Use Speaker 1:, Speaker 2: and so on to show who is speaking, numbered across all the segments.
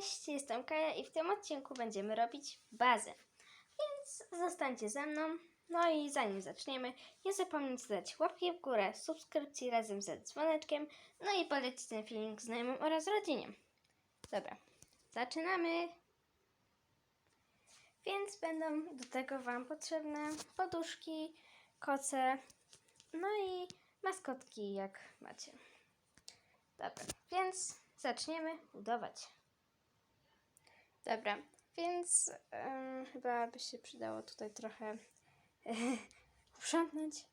Speaker 1: Cześć, jestem Kaja i w tym odcinku będziemy robić bazę. Więc zostańcie ze mną. No i zanim zaczniemy, nie zapomnijcie dać łapki w górę, subskrypcji razem ze dzwoneczkiem, no i polecić ten filmik znajomym oraz rodzinie. Dobra, zaczynamy! Więc będą do tego Wam potrzebne poduszki, koce, no i maskotki jak macie. Dobra, więc zaczniemy budować. Dobra, więc em, chyba by się przydało tutaj trochę uprzątnąć.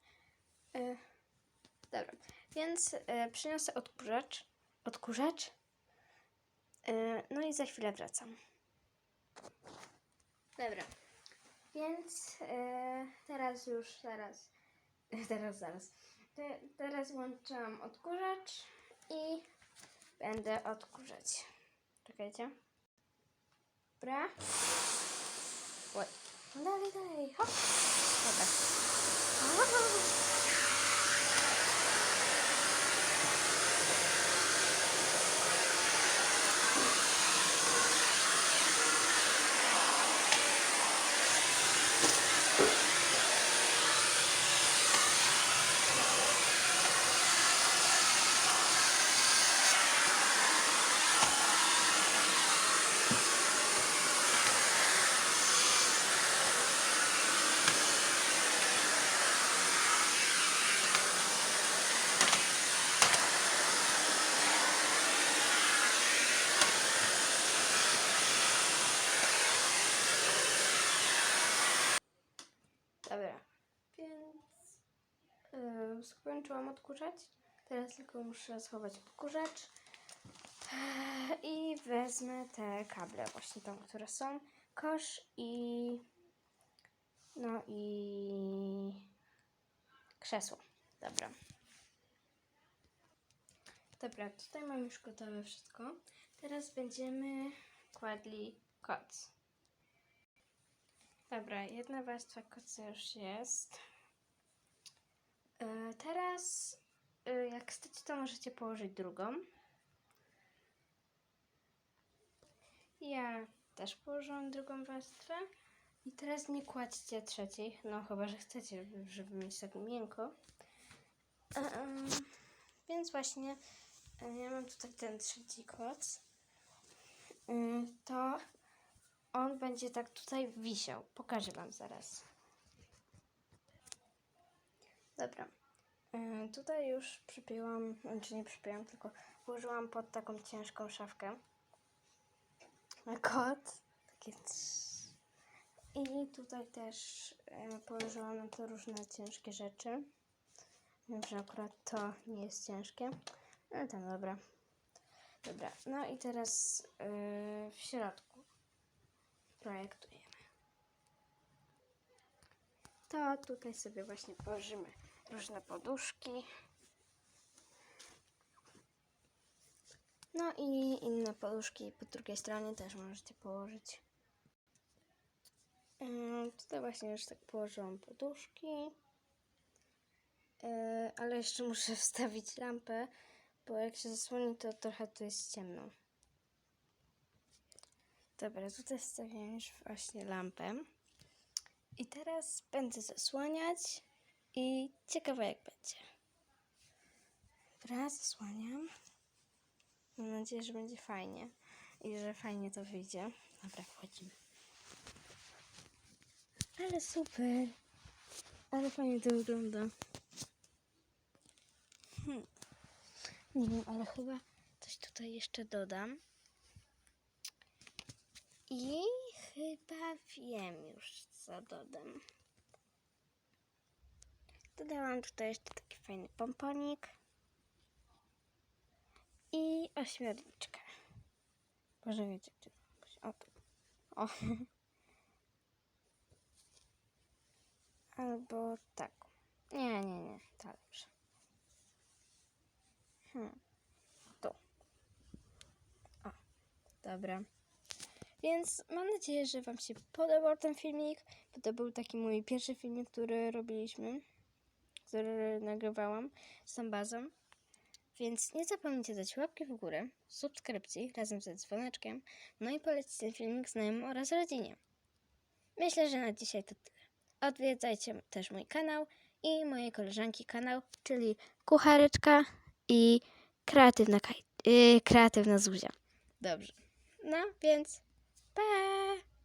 Speaker 1: E, dobra, więc e, przyniosę odkurzacz. Odkurzacz. E, no i za chwilę wracam. Dobra, więc e, teraz już, zaraz, teraz, zaraz. Te, teraz włączam odkurzacz i będę odkurzać. Czekajcie. Dobra. Oj. No Dalej, dalej. Hop. Dobra. Dobra. Więc yy, skończyłam odkurzać. Teraz tylko muszę schować odkurzacz. I wezmę te kable właśnie tam, które są. Kosz i... No i... Krzesło. Dobra. Dobra, tutaj mam już gotowe wszystko. Teraz będziemy kładli koc. Dobra, jedna warstwa koca już jest. Yy, teraz, yy, jak chcecie, to możecie położyć drugą. Ja też położyłam drugą warstwę. I teraz nie kładźcie trzeciej, no chyba, że chcecie, żeby, mieć tak miękko. Em, więc właśnie e, ja mam tutaj ten trzeci koc. To on będzie tak tutaj wisiał. Pokażę Wam zaraz. Dobra. Yy, tutaj już przypięłam, znaczy nie przypięłam, tylko włożyłam pod taką ciężką szafkę. Kot. Takie. I tutaj też yy, położyłam na to różne ciężkie rzeczy. Wiem, że akurat to nie jest ciężkie. No tam dobra. Dobra, no i teraz yy, w środku projektujemy. To tutaj sobie właśnie położymy różne poduszki. No i inne poduszki po drugiej stronie też możecie położyć. Yy, Tutaj właśnie już tak położyłam poduszki. Yy, Ale jeszcze muszę wstawić lampę, bo jak się zasłoni, to trochę tu jest ciemno. Dobra, tutaj wstawiam już właśnie lampę. I teraz będę zasłaniać i ciekawe jak będzie. Dobra, zasłaniam. Mam nadzieję, że będzie fajnie i że fajnie to wyjdzie. Dobra, wchodzimy. Ale super. Ale fajnie to wygląda. Hmm. Nie wiem, ale chyba coś tutaj jeszcze dodam. I chyba wiem już, co dodam. Dodałam tutaj jeszcze taki fajny pomponik i ośmiorniczkę. Może wiecie, to być. O, tu. O. Albo tak. Nie, nie, nie. Ta lepsza. Hmm. Tu. O, dobra. Więc mam nadzieję, że Wam się podobał ten filmik, bo to był taki mój pierwszy filmik, który robiliśmy, który nagrywałam z tą bazą. Więc nie zapomnijcie dać łapki w górę, subskrypcji razem ze dzwoneczkiem, no i polecić ten filmik znajomym oraz rodzinie. Myślę, że na dzisiaj to tyle. Odwiedzajcie też mój kanał i mojej koleżanki kanał, czyli Kuchareczka i Kreatywna, yy, kreatywna Zuzia. Dobrze. No więc Bye!